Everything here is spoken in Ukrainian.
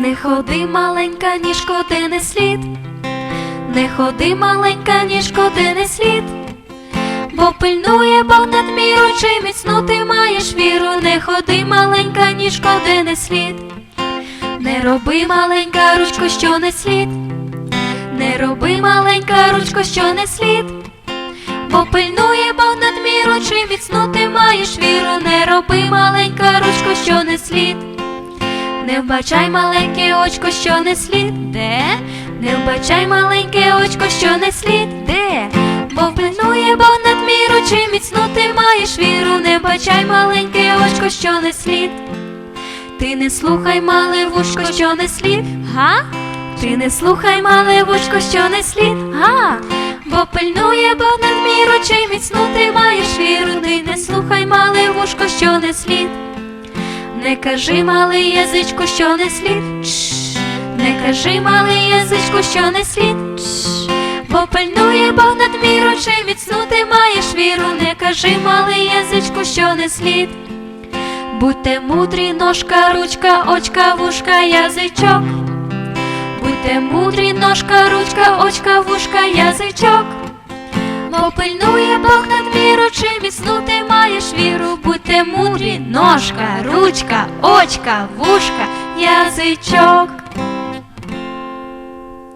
Не ходи, маленька, ніжко, де не слід, не ходи, маленька, ніжко, де не слід, бо пильнує Бог над міру, чи міцну ти маєш віру, не ходи, маленька, ніжко, де не слід, не роби, маленька ручко, що не слід, не роби, маленька ручко, що не слід. Бо пильнує Бог над міру, чи міцну ти маєш віру, не роби маленька вбачай маленьке очко, що не слід, де? Не вбачай маленьке очко, що не слід, де? Бо пильнує Бог над міру, чи міцну ти маєш віру, не вбачай маленьке очко, що не слід. Ти не слухай, мале вушко, що не слід, га? Ти не слухай, мале вушко, що не слід, га? Бо пильнує Бог над міру, чи міцну ти маєш віру, ти не слухай, мале вушко, що не слід. Не кажи, малий язичку, що не слід. Не кажи, малий язичку, що не слід. Чш. Бо пильнує Бог над міру, чи міцну ти маєш віру, не кажи, малий язичку, що не слід. Будьте мудрі, ножка, ручка, очка, вушка, язичок. Будьте мудрі, ножка, ручка, очка, вушка, язичок. Бо пильнує Бог над міру, чи міцну ти маєш віру, ножка, ручка, очка, вушка, язичок.